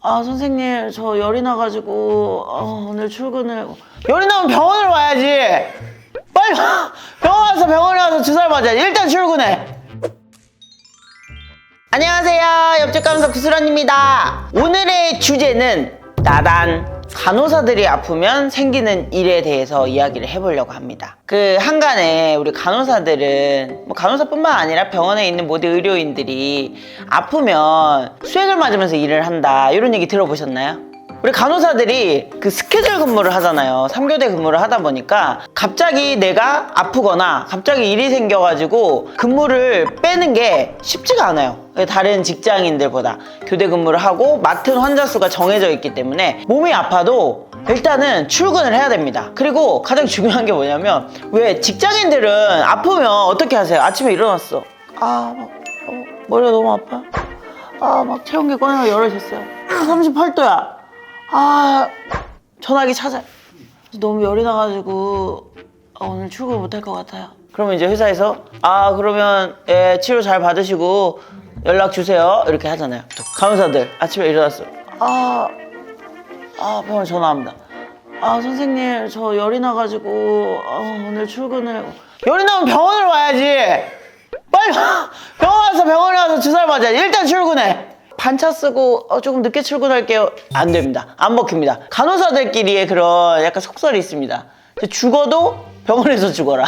아 선생님 저 열이 나가지고 어, 오늘 출근을. 열이 나면 병원을 와야지! 빨리 와. 병원 와서 병원에 와서 주사를 맞아야지 일단 출근해. 안녕하세요. 옆집 감사 구슬원입니다. 오늘의 주제는 나단 간호사들이 아프면 생기는 일에 대해서 이야기를 해보려고 합니다 그 한간에 우리 간호사들은 뭐 간호사뿐만 아니라 병원에 있는 모든 의료인들이 아프면 수액을 맞으면서 일을 한다 이런 얘기 들어보셨나요? 우리 간호사들이 그 스케줄 근무를 하잖아요. 3교대 근무를 하다 보니까 갑자기 내가 아프거나 갑자기 일이 생겨가지고 근무를 빼는 게 쉽지가 않아요. 다른 직장인들보다 교대 근무를 하고 맡은 환자 수가 정해져 있기 때문에 몸이 아파도 일단은 출근을 해야 됩니다. 그리고 가장 중요한 게 뭐냐면 왜 직장인들은 아프면 어떻게 하세요? 아침에 일어났어. 아, 막, 어, 머리가 너무 아파. 아, 막 체온계 꺼내서 열어줬어요. 38도야. 아, 전화기 찾아. 너무 열이 나가지고 아, 오늘 출근 못할 것 같아요. 그러면 이제 회사에서 아 그러면 예 치료 잘 받으시고 연락 주세요 이렇게 하잖아요. 또 간호사들 아침에 일어났어. 아, 아 병원 전화합니다. 아 선생님 저 열이 나가지고 어, 오늘 출근을 열이 나면 병원을 와야지. 빨리 와. 병원 와서 병원에 와서 주사를 맞아야지. 일단 출근해. 반차 쓰고 어, 조금 늦게 출근할게요. 안 됩니다. 안 먹힙니다. 간호사들끼리의 그런 약간 속설이 있습니다. 죽어도 병원에서 죽어라.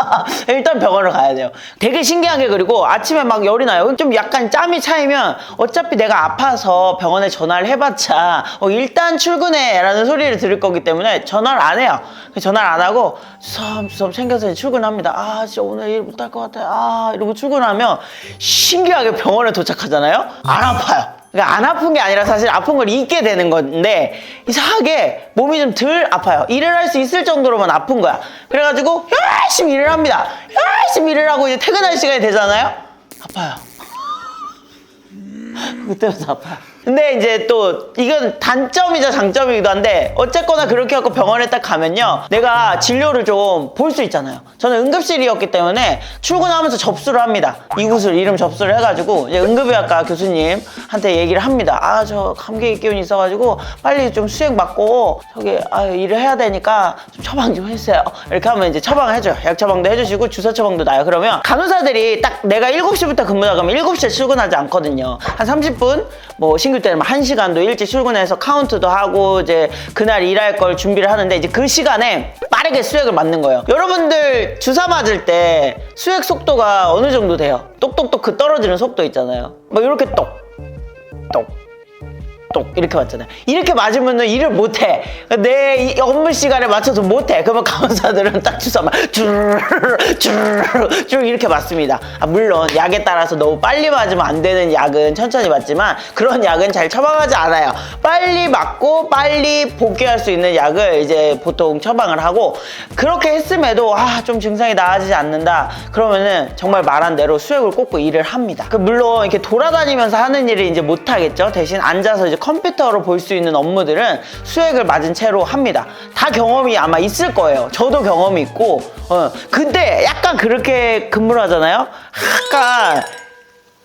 일단 병원을 가야 돼요. 되게 신기한 게 그리고 아침에 막 열이 나요. 좀 약간 짬이 차이면 어차피 내가 아파서 병원에 전화를 해봤자 어, 일단 출근해 라는 소리를 들을 거기 때문에 전화를 안 해요. 전화를 안 하고 수섬수섬 챙겨서 출근합니다. 아 진짜 오늘 일 못할 것 같아. 아 이러고 출근하면 신기하게 병원에 도착하잖아요. 안 아파요. 그러니까 안 아픈 게 아니라 사실 아픈 걸 잊게 되는 건데 이상하게 몸이 좀 덜 아파요. 일을 할 수 있을 정도로만 아픈 거야. 그래가지고 열심히 일을 합니다. 열심히 일을 하고 이제 퇴근할 시간이 되잖아요. 아파요. 그때부터 아파요. 근데 이제 또 이건 단점이자 장점이기도 한데 어쨌거나 그렇게 하고 병원에 딱 가면요. 내가 진료를 좀 볼 수 있잖아요. 저는 응급실이었기 때문에 출근하면서 접수를 합니다. 이곳을 이름 접수를 해가지고 이제 응급의학과 교수님한테 얘기를 합니다. 아 저 감기 기운이 있어가지고 빨리 좀 수액 맞고 저기 아 일을 해야 되니까 좀 처방 좀 해주세요. 이렇게 하면 이제 처방을 해줘요. 약 처방도 해주시고 주사 처방도 나요. 그러면 간호사들이 딱 내가 7시부터 근무다 그러면 7시에 출근하지 않거든요. 한 30분 뭐 신규 때는 뭐 1시간도 일찍 출근해서 카운트도 하고 이제 그날 일할 걸 준비를 하는데 이제 그 시간에 빠르게 수액을 맞는 거예요. 여러분들 주사 맞을 때 수액 속도가 어느 정도 돼요? 똑똑똑 그 떨어지는 속도 있잖아요. 뭐 이렇게 똑, 똑, 똑 이렇게 맞잖아요. 이렇게 맞으면은 일을 못해. 내이 업무 시간에 맞춰서 못해. 그러면 간호사들은 딱 주사만 쭈르르 이렇게 맞습니다. 아, 물론 약에 따라서 너무 빨리 맞으면 안 되는 약은 천천히 맞지만 그런 약은 잘 처방하지 않아요. 빨리 맞고 빨리 복귀할 수 있는 약을 이제 보통 처방을 하고 그렇게 했음에도 아 좀 증상이 나아지지 않는다. 그러면은 정말 말한 대로 수액을 꽂고 일을 합니다. 그 물론 이렇게 돌아다니면서 하는 일을 이제 못 하겠죠. 대신 앉아서 이제 컴퓨터로 볼 수 있는 업무들은 수액을 맞은 채로 합니다. 다 경험이 아마 있을 거예요. 저도 경험이 있고, 어, 근데 약간 그렇게 근무를 하잖아요. 약간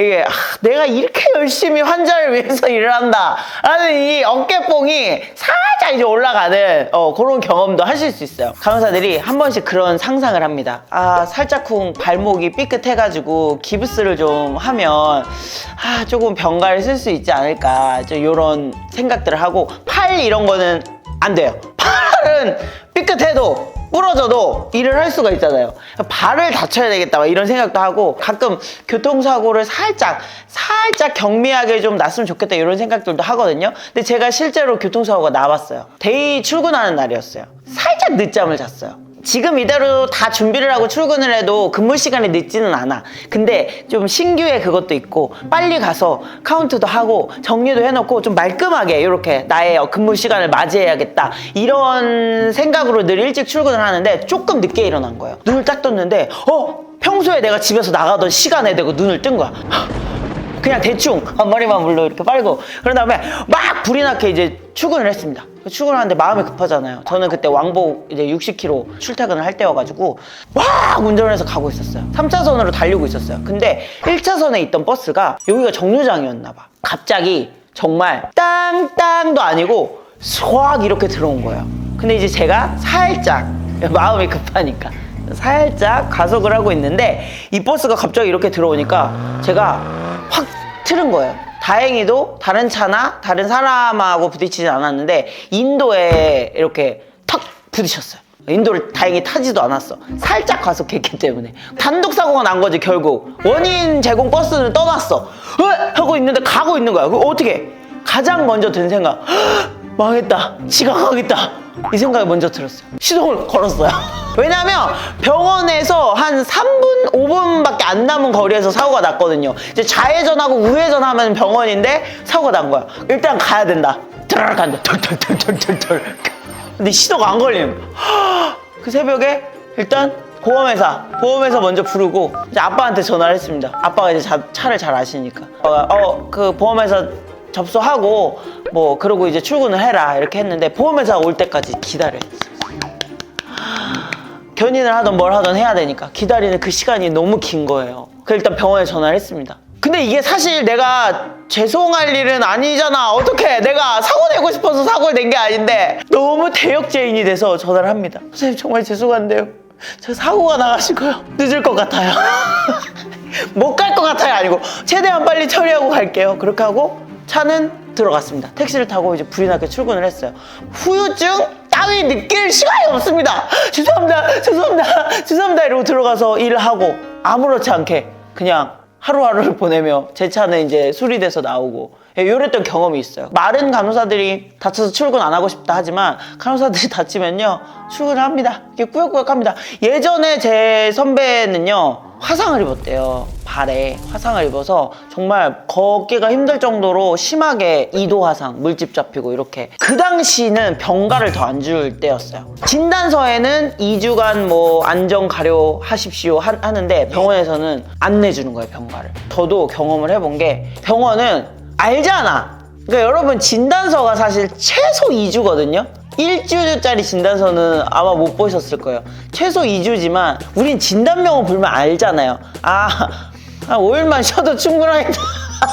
이게 아, 내가 이렇게 열심히 환자를 위해서 일을 한다라는 이 어깨뽕이 살짝 이제 올라가는 어, 그런 경험도 하실 수 있어요. 간호사들이 한 번씩 그런 상상을 합니다. 아 살짝쿵 발목이 삐끗해가지고 기부스를 좀 하면 아 조금 병가를 쓸 수 있지 않을까 좀 이런 생각들을 하고 팔 이런 거는 안 돼요. 팔은 삐끗해도 부러져도 일을 할 수가 있잖아요. 발을 다쳐야 되겠다 막 이런 생각도 하고 가끔 교통사고를 살짝 살짝 경미하게 좀 났으면 좋겠다 이런 생각들도 하거든요. 근데 제가 실제로 교통사고가 나왔어요. 데이 출근하는 날이었어요. 살짝 늦잠을 잤어요. 지금 이대로 다 준비를 하고 출근을 해도 근무 시간이 늦지는 않아. 근데 좀 신규의 그것도 있고 빨리 가서 카운트도 하고 정리도 해놓고 좀 말끔하게 이렇게 나의 근무 시간을 맞이해야겠다. 이런 생각으로 늘 일찍 출근을 하는데 조금 늦게 일어난 거예요. 눈을 딱 떴는데 어? 평소에 내가 집에서 나가던 시간에 대고 눈을 뜬 거야. 그냥 대충 앞머리만 물로 이렇게 빨고 그런 다음에 막 불이 나게 이제 출근을 했습니다. 출근을 하는데 마음이 급하잖아요. 저는 그때 왕복 이제 60km 출퇴근을 할 때여가지고 막 운전을 해서 가고 있었어요. 3차선으로 달리고 있었어요. 근데 1차선에 있던 버스가 여기가 정류장이었나 봐. 갑자기 정말 땅땅도 아니고 소악 이렇게 들어온 거예요. 근데 이제 제가 살짝 마음이 급하니까 살짝 가속을 하고 있는데 이 버스가 갑자기 이렇게 들어오니까 제가 확 틀은 거예요. 다행히도 다른 차나 다른 사람하고 부딪히진 않았는데 인도에 이렇게 탁 부딪혔어요. 인도를 다행히 타지도 않았어. 살짝 과속했기 때문에. 단독 사고가 난 거지, 결국. 원인 제공 버스는 떠났어. 으! 하고 있는데 가고 있는 거야. 그 어떻게? 가장 먼저 든 생각. "헉, 망했다. 지각하겠다. 이 생각이 먼저 들었어요. 시동을 걸었어요. 왜냐면 병원에서 한 3분, 5분밖에 안 남은 거리에서 사고가 났거든요. 이제 좌회전하고 우회전하면 병원인데 사고가 난 거야. 일단 가야 된다. 드르륵 간다. 털털털털털털. 근데 시도가 안 걸림. 그 새벽에 일단 보험회사, 보험회사 먼저 부르고 이제 아빠한테 전화를 했습니다. 아빠가 이제 자- 차를 잘 아시니까. 어, 그 보험회사 접수하고 뭐 그러고 이제 출근을 해라 이렇게 했는데 보험회사 올 때까지 기다려야 됐어요. 견인을 하던 뭘 하던 해야 되니까 기다리는 그 시간이 너무 긴 거예요. 그 일단 병원에 전화를 했습니다. 근데 이게 사실 내가 죄송할 일은 아니잖아. 어떻게 내가 사고 내고 싶어서 사고를 낸 게 아닌데 너무 대역죄인이 돼서 전화를 합니다. 선생님 정말 죄송한데요. 저 사고가 나가시고요. 늦을 것 같아요. 못 갈 것 같아요. 아니고 최대한 빨리 처리하고 갈게요. 그렇게 하고 차는 들어갔습니다. 택시를 타고 이제 불이 나게 출근을 했어요. 후유증 따위 느낄 시간이 없습니다. 죄송합니다. 죄송합니다. 죄송합니다. 이러고 들어가서 일을 하고 아무렇지 않게 그냥 하루하루를 보내며 제 차는 이제 수리돼서 나오고 예, 이랬던 경험이 있어요. 마른 간호사들이 다쳐서 출근 안 하고 싶다 하지만 간호사들이 다치면요 출근을 합니다. 이게 꾸역꾸역 합니다. 예전에 제 선배는요 화상을 입었대요. 발에 화상을 입어서 정말 걷기가 힘들 정도로 심하게 이도 화상, 물집 잡히고 이렇게 그 당시는 병가를 더 안 줄 때였어요. 진단서에는 2주간 뭐 안정 가려 하십시오 하, 하는데 병원에서는 안 내주는 거예요 병가를. 저도 경험을 해본 게 병원은 알잖아. 그러니까 여러분 진단서가 사실 최소 2주거든요. 일주짜리 진단서는 아마 못 보셨을 거예요. 최소 2주지만 우린 진단명을 보면 알잖아요. 아, 한 5일만 쉬어도 충분하겠다.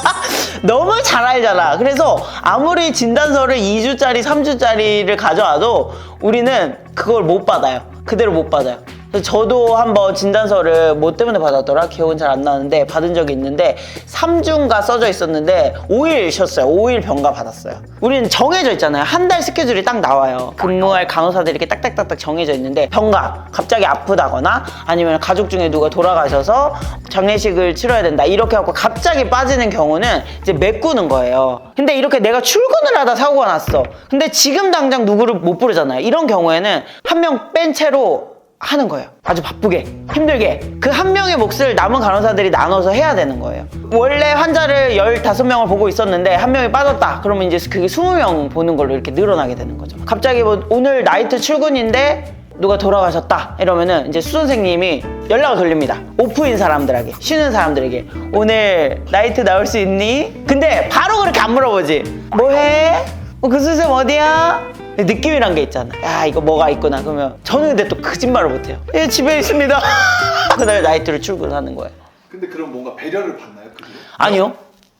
너무 잘 알잖아. 그래서 아무리 진단서를 2주짜리, 3주짜리를 가져와도 우리는 그걸 못 받아요. 그대로 못 받아요. 그래서 저도 한번 진단서를 뭐 때문에 받았더라? 기억은 잘 안 나는데 받은 적이 있는데 3주인가 써져 있었는데 5일 쉬었어요. 5일 병가 받았어요. 우리는 정해져 있잖아요. 한 달 스케줄이 딱 나와요. 근무할 간호사들이 이렇게 딱딱딱딱 정해져 있는데 병가 갑자기 아프다거나 아니면 가족 중에 누가 돌아가셔서 장례식을 치러야 된다 이렇게 하고 갑자기 빠지는 경우는 이제 메꾸는 거예요. 근데 이렇게 내가 출근을 하다 사고가 났어. 근데 지금 당장 누구를 못 부르잖아요. 이런 경우에는 한 명 뺀 채로 하는 거예요. 아주 바쁘게, 힘들게. 그 한 명의 몫을 남은 간호사들이 나눠서 해야 되는 거예요. 원래 환자를 15명을 보고 있었는데 한 명이 빠졌다. 그러면 이제 그게 20명 보는 걸로 이렇게 늘어나게 되는 거죠. 갑자기 뭐 오늘 나이트 출근인데 누가 돌아가셨다 이러면은 이제 수 선생님이 연락을 돌립니다 오프인 사람들에게 쉬는 사람들에게 오늘 나이트 나올 수 있니? 근데 바로 그렇게 안 물어보지 뭐해? 어, 그 선생님 어디야? 느낌이란 게 있잖아 야 이거 뭐가 있구나 그러면 저는 근데 또 거짓말을 못해요 예 집에 있습니다 그날 나이트를 출근하는 거예요 근데 그럼 뭔가 배려를 받나요? 그게? 아니요.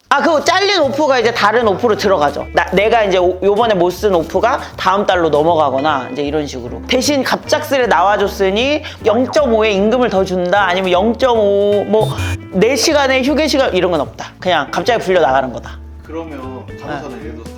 아, 그 잘린 오프가 이제 다른 오프로 들어가죠. 나- 내가 이제 오- 요번에 못 쓴 오프가 다음 달로 넘어가거나 이제 이런 식으로. 대신 갑작스레 나와줬으니 0.5의 임금을 더 준다. 아니면 0.5, 뭐, 4시간의 휴게 시간 이런 건 없다. 그냥 갑자기 불려 나가는 거다. 그러면 간호사는 예를 들어서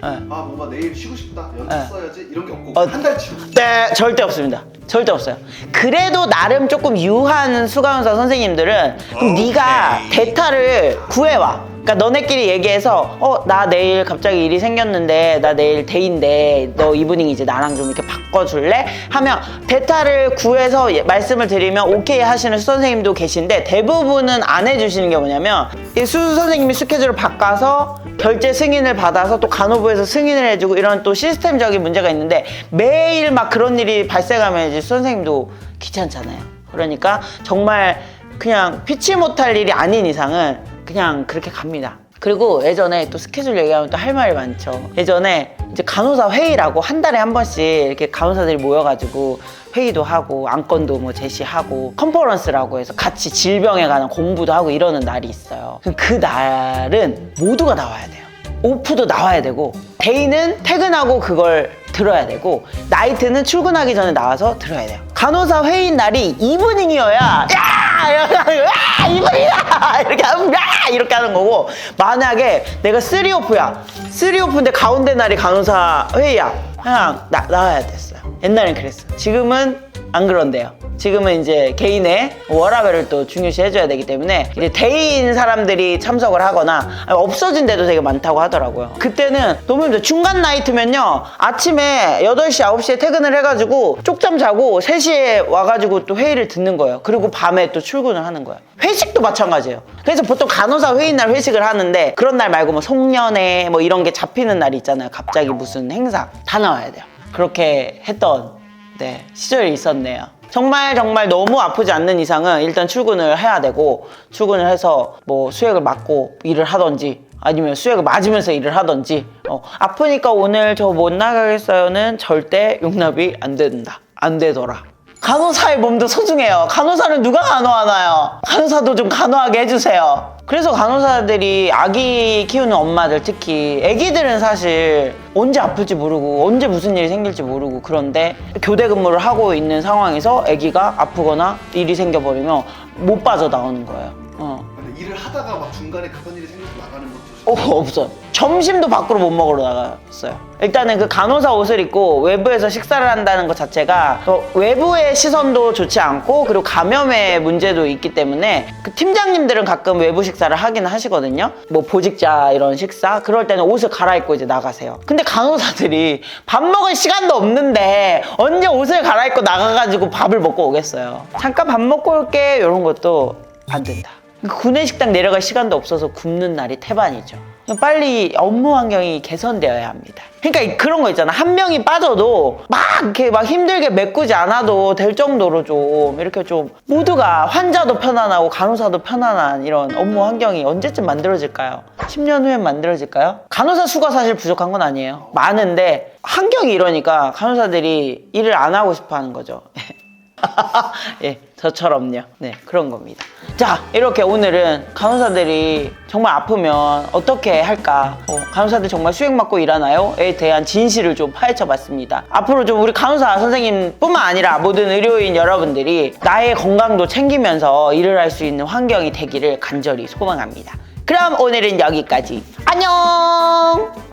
갑자기 아 뭔가 내일 쉬고 싶다 연차 네. 써야지 이런 게 없고 어. 한 달 치고 네, 절대 없습니다. 절대 없어요. 그래도 나름 조금 유한 수강사 선생님들은 그럼 네가 대타를 구해와. 그러니까 너네끼리 얘기해서 어 나 내일 갑자기 일이 생겼는데 나 내일 데이인데 너 이브닝 이제 나랑 좀 이렇게 바꿔줄래? 하면 대타를 구해서 예- 말씀을 드리면 오케이 하시는 수 선생님도 계신데 대부분은 안 해주시는 게 뭐냐면 이수 선생님이 스케줄을 바꿔서 결제 승인을 받아서 또 간호부에서 승인을 해주고 이런 또 시스템적인 문제가 있는데 매일 막 그런 일이 발생하면 이제 수 선생님도 귀찮잖아요. 그러니까 정말 그냥 피치 못할 일이 아닌 이상은 그냥 그렇게 갑니다. 그리고 예전에 또 스케줄 얘기하면 또 할 말이 많죠. 예전에 이제 간호사 회의라고 한 달에 한 번씩 이렇게 간호사들이 모여가지고 회의도 하고 안건도 뭐 제시하고 컨퍼런스라고 해서 같이 질병에 관한 공부도 하고 이러는 날이 있어요. 그 날은 모두가 나와야 돼요. 오프도 나와야 되고 데이는 퇴근하고 그걸 들어야 되고 나이트는 출근하기 전에 나와서 들어야 돼요. 간호사 회의 날이 이브닝이어야 야! 야! 이브닝이다! 이렇게 하면 야! 이렇게 하는 거고 만약에 내가 쓰리 오프야. 쓰리 오프인데 가운데 날이 간호사 회의야. 그냥 나, 나와야 됐어요. 옛날엔 그랬어. 지금은 안 그런데요. 지금은 이제 개인의 워라밸을 또 중요시 해줘야 되기 때문에 이제 대인 사람들이 참석을 하거나 없어진 데도 되게 많다고 하더라고요. 그때는 너무 힘들어요. 중간 나이트면요. 아침에 8시, 9시에 퇴근을 해가지고 쪽잠 자고 3시에 와가지고 또 회의를 듣는 거예요. 그리고 밤에 또 출근을 하는 거예요. 회식도 마찬가지예요. 그래서 보통 간호사 회의 날 회식을 하는데 그런 날 말고 뭐 송년회 뭐 이런 게 잡히는 날이 있잖아요. 갑자기 무슨 행사 다 나와야 돼요. 그렇게 했던 네, 시절이 있었네요. 정말 정말 너무 아프지 않는 이상은 일단 출근을 해야 되고 출근을 해서 뭐 수액을 맞고 일을 하던지 아니면 수액을 맞으면서 일을 하던지 어, 아프니까 오늘 저 못 나가겠어요는 절대 용납이 안 된다. 안 되더라. 간호사의 몸도 소중해요. 간호사는 누가 간호하나요? 간호사도 좀 간호하게 해주세요. 그래서 간호사들이 아기 키우는 엄마들 특히 아기들은 사실 언제 아플지 모르고 언제 무슨 일이 생길지 모르고 그런데 교대 근무를 하고 있는 상황에서 아기가 아프거나 일이 생겨버리면 못 빠져나오는 거예요. 어. 일을 하다가 막 중간에 급한 일이 생겨서 나가는 어, 없어요. 점심도 밖으로 못 먹으러 나갔어요. 일단은 그 간호사 옷을 입고 외부에서 식사를 한다는 것 자체가 어, 외부의 시선도 좋지 않고 그리고 감염의 문제도 있기 때문에 그 팀장님들은 가끔 외부 식사를 하긴 하시거든요. 뭐 보직자 이런 식사 그럴 때는 옷을 갈아입고 이제 나가세요. 근데 간호사들이 밥 먹을 시간도 없는데 언제 옷을 갈아입고 나가가지고 밥을 먹고 오겠어요. 잠깐 밥 먹고 올게 이런 것도 안 된다. 구내식당 내려갈 시간도 없어서 굶는 날이 태반이죠. 빨리 업무 환경이 개선되어야 합니다. 그러니까 그런 거 있잖아. 한 명이 빠져도 막 이렇게 막 힘들게 메꾸지 않아도 될 정도로 좀 이렇게 좀 모두가 환자도 편안하고 간호사도 편안한 이런 업무 환경이 언제쯤 만들어질까요? 10년 후엔 만들어질까요? 간호사 수가 사실 부족한 건 아니에요. 많은데 환경이 이러니까 간호사들이 일을 안 하고 싶어 하는 거죠. 예, 저처럼요. 네, 그런 겁니다. 자, 이렇게 오늘은 간호사들이 정말 아프면 어떻게 할까? 어, 간호사들 정말 수액 맞고 일하나요?에 대한 진실을 좀 파헤쳐 봤습니다. 앞으로 좀 우리 간호사 선생님 뿐만 아니라 모든 의료인 여러분들이 나의 건강도 챙기면서 일을 할 수 있는 환경이 되기를 간절히 소망합니다. 그럼 오늘은 여기까지. 안녕!